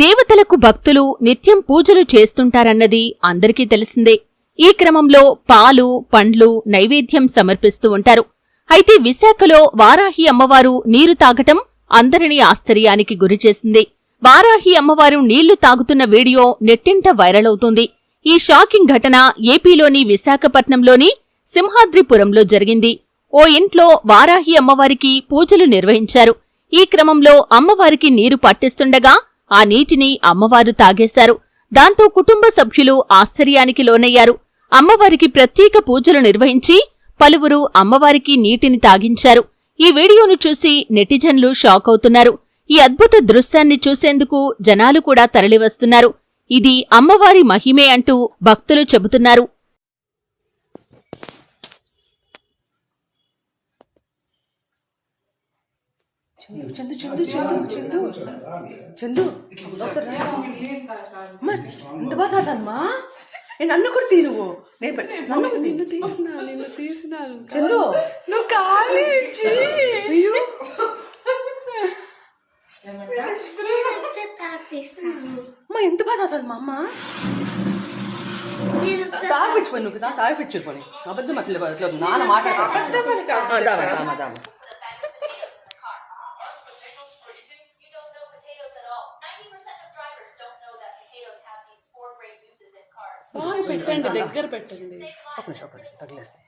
దేవతలకు భక్తులు నిత్యం పూజలు చేస్తుంటారన్నది అందరికీ తెలిసిందే. ఈ క్రమంలో పాలు పండ్లు నైవేద్యం సమర్పిస్తూ ఉంటారు. అయితే విశాఖలో వారాహి అమ్మవారు నీరు తాగటం అందరినీ ఆశ్చర్యానికి గురిచేసింది వారాహి అమ్మవారు నీళ్ళు తాగుతున్న వీడియో నెట్టింట వైరల్ అవుతుంది. ఈ షాకింగ్ ఘటన ఏపీలోని విశాఖపట్నంలోని సింహాద్రిపురంలో జరిగింది. ఓ ఇంట్లో వారాహి అమ్మవారికి పూజలు నిర్వహించారు. ఈ క్రమంలో అమ్మవారికి నీరు పట్టిస్తుండగా ఆ నీటిని అమ్మవారు తాగేశారు. దాంతో కుటుంబ సభ్యులు ఆశ్చర్యానికి లోనయ్యారు. అమ్మవారికి ప్రత్యేక పూజలు నిర్వహించి పలువురు అమ్మవారికి నీటిని తాగించారు. ఈ వీడియోను చూసి నెటిజన్లు షాక్ అవుతున్నారు. ఈ అద్భుత దృశ్యాన్ని చూసేందుకు జనాలు కూడా తరలివస్తున్నారు. ఇది అమ్మవారి మహిమే అంటూ భక్తులు చెబుతున్నారు. చందు చందు చందు చందు చందు. ఒకసారి. అమ్మా, ఇంత బాగా తాగుతానమ్మా. నేను నన్ను కూడా తీ నువ్వు. నేను నన్ను. నిన్ను తీసిన నిన్ను తీసినాను చందు. నువ్వు ఇచ్చి అయ్యో. అమ్మా ఎంత బాగా తాగుతాను మా అమ్మ. తాగిపించుకోని నువ్వు తా తాగిపించుకోని అబద్ధం అట్లే నాన్న మాట్లాడతాను పెట్టండి దగ్గర పెట్టండి. ఒక నిమిషం ఒక నిమిషం తగిలేస్తాయి